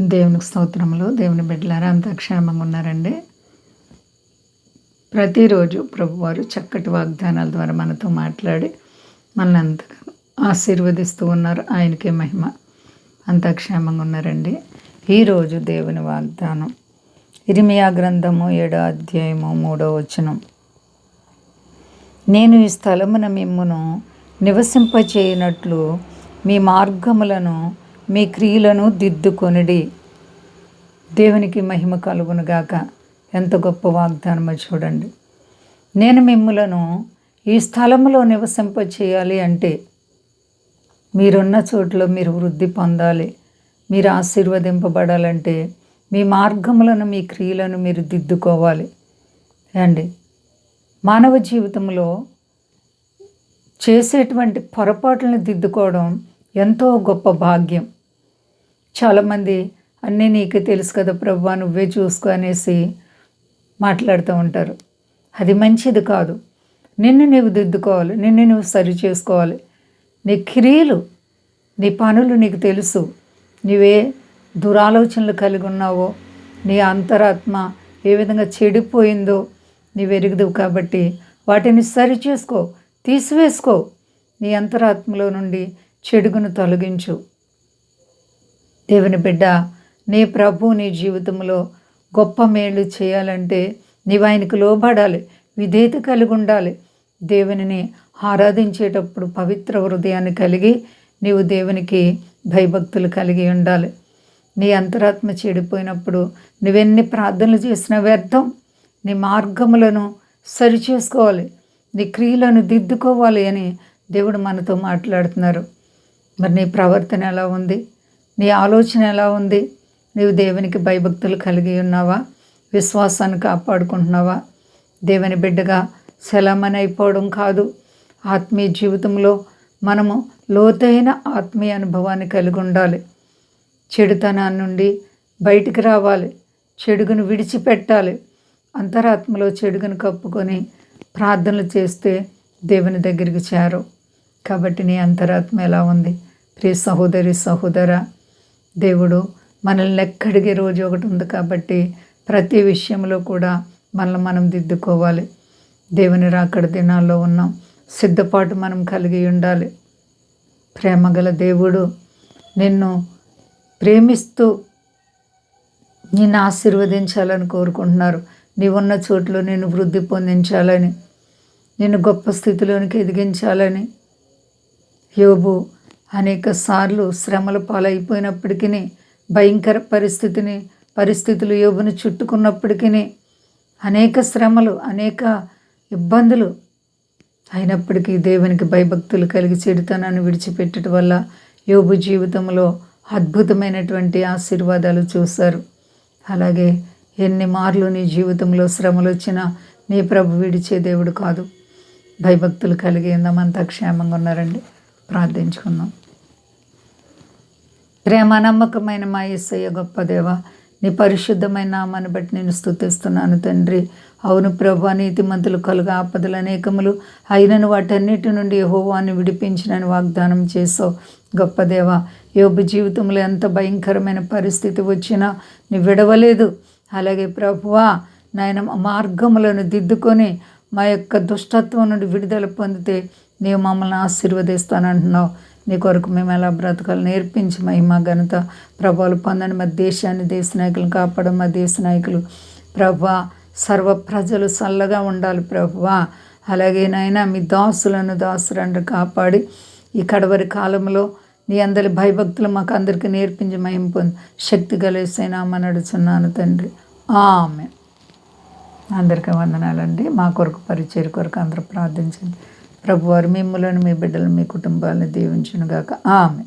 దేవునికి స్తోత్రములు. దేవుని బిడ్డలారా అంత క్షేమంగా ఉన్నారండి. ప్రతిరోజు ప్రభువారు చక్కటి వాగ్దానాల ద్వారా మనతో మాట్లాడి మనల్ని అంతగా ఆశీర్వదిస్తూ ఉన్నారు. ఆయనకే మహిమ. అంత క్షేమంగా ఉన్నారండి. ఈరోజు దేవుని వాగ్దానం. ఇరిమియా గ్రంథము ఏడో అధ్యాయము మూడో వచనం. నేను ఈ స్థలమున మిమ్మును నివసింపచేయనట్లు మీ మార్గములను మీ క్రియలను దిద్దుకొనిడి. దేవునికి మహిమ కలుగునుగాక ఎంత గొప్ప వాగ్దానమో చూడండి. నేను మిమ్ములను ఈ స్థలంలో నివసింప చేయాలి అంటే మీరున్న చోట్ల మీరు వృద్ధి పొందాలి. మీరు ఆశీర్వదింపబడాలంటే మీ మార్గములను మీ క్రియలను మీరు దిద్దుకోవాలి. అండి మానవ జీవితంలో చేసేటువంటి పొరపాట్లను దిద్దుకోవడం ఎంతో గొప్ప భాగ్యం. చాలామంది అన్నీ నీకే తెలుసు కదా ప్రభు నువ్వే చూసుకో అనేసి మాట్లాడుతూ ఉంటారు. అది మంచిది కాదు. నిన్ను నీవు దిద్దుకోవాలి నిన్ను నువ్వు సరి చేసుకోవాలి. నీ క్రియలు నీ పనులు నీకు తెలుసు. నీవే దురాలోచనలు కలిగి ఉన్నావో నీ అంతరాత్మ ఏ విధంగా చెడిపోయిందో నీవు ఎరుగుదువు కాబట్టి వాటిని సరి చేసుకో తీసివేసుకో. నీ అంతరాత్మలో నుండి చెడుగును తొలగించు. దేవుని బిడ్డ నీ ప్రభు నీ జీవితంలో గొప్ప మేలు చేయాలంటే నీవు ఆయనకు లోబడాలి విధేయత కలిగి ఉండాలి. దేవునిని ఆరాధించేటప్పుడు పవిత్ర హృదయాన్ని కలిగి నీవు దేవునికి భయభక్తులు కలిగి ఉండాలి. నీ అంతరాత్మ చెడిపోయినప్పుడు నువ్వెన్ని ప్రార్థనలు చేసిన వ్యర్థం. నీ మార్గములను సరిచేసుకోవాలి నీ క్రియలను దిద్దుకోవాలి అని దేవుడు మనతో మాట్లాడుతున్నారు. మరి నీ ప్రవర్తన ఎలా ఉంది? నీ ఆలోచన ఎలా ఉంది? నీవు దేవునికి భయభక్తులు కలిగి ఉన్నావా? విశ్వాసాన్ని కాపాడుకుంటున్నావా? దేవుని బిడ్డగా శలమని అయిపోవడం కాదు. ఆత్మీయ జీవితంలో మనము లోతైన ఆత్మీయ అనుభవాన్ని కలిగి ఉండాలి. చెడుతనాన్ని నుండి బయటికి రావాలి. చెడుగును విడిచిపెట్టాలి. అంతరాత్మలో చెడుగును కప్పుకొని ప్రార్థనలు చేస్తే దేవుని దగ్గరికి చేరు కాబట్టి నీ అంతరాత్మ ఎలా ఉంది? ప్రియ సహోదరి సహోదర దేవుడు మనల్ని ఎక్కడికి రోజు ఒకటి ఉంది కాబట్టి ప్రతి విషయంలో కూడా మనల్ని మనం దిద్దుకోవాలి. దేవుని రాకడ దినాల్లో ఉన్నాం సిద్ధపాటు మనం కలిగి ఉండాలి. ప్రేమగల దేవుడు నిన్ను ప్రేమిస్తూ నిన్ను ఆశీర్వదించాలని కోరుకుంటున్నారు. నీవున్న చోట్లో నేను వృద్ధి పొందించాలని నేను గొప్ప స్థితిలోనికి ఎదిగించాలని యోబు అనేక సార్లు శ్రమల పాలైపోయినప్పటికీ భయంకర పరిస్థితిని పరిస్థితులు యోబును చుట్టుకున్నప్పటికీ అనేక శ్రమలు అనేక ఇబ్బందులు అయినప్పటికీ దేవునికి భయభక్తులు కలిగి చెడుతనాన్ని విడిచిపెట్టడం వల్ల యోబు జీవితంలో అద్భుతమైనటువంటి ఆశీర్వాదాలు చూశారు. అలాగే ఎన్ని మార్లు నీ జీవితంలో శ్రమలు వచ్చినా నీ ప్రభు విడిచే దేవుడు కాదు. భయభక్తులు కలిగి ఉందామంతా క్షేమంగా ఉన్నారండి. ప్రార్థించుకుందాం. ప్రేమ నమ్మకమైన మా ఎస్సయ్య గొప్ప దేవ నీ పరిశుద్ధమైన నామాన్ని బట్టి నేను స్థుతిస్తున్నాను తండ్రి. అవును ప్రభు నీతిమంతులు కలుగా ఆపదలు అనేకములు అయినను వాటన్నిటి నుండి హోవాన్ని విడిపించినని వాగ్దానం చేసావు గొప్ప దేవ యోబు జీవితంలో ఎంత భయంకరమైన పరిస్థితి వచ్చినా నీ విడవలేదు. అలాగే ప్రభువా నాయన మార్గములను దిద్దుకొని మా యొక్క దుష్టత్వం నుండి విడుదల పొందితే నీవు మమ్మల్ని ఆశీర్వదిస్తానంటున్నావు. నీ కొరకు మేము ఎలా బ్రతకాలి నేర్పించి మహిమ ఘనత ప్రభావాలు పొందని మా దేశాన్ని దేశ నాయకులను కాపాడం మా దేశ నాయకులు ప్రభా సర్వ ప్రజలు చల్లగా ఉండాలి ప్రభువా అలాగే నాయన మీ దాసులను దాసులను కాపాడి ఈ కడవరి కాలంలో నీ అందరి భయభక్తులు మాకు అందరికీ నేర్పించి మహిమ పొంది శక్తి కలిసేనామని నడుచున్నాను తండ్రి. ఆమె అందరికీ వందనాలండి. మా కొరకు పరిచయ కొరకు అందరూ ప్రార్థించండి. ప్రభువారు మిమ్మల్ని మీ బిడ్డలు మీ కుటుంబాలను దీవించునుగాక. ఆమె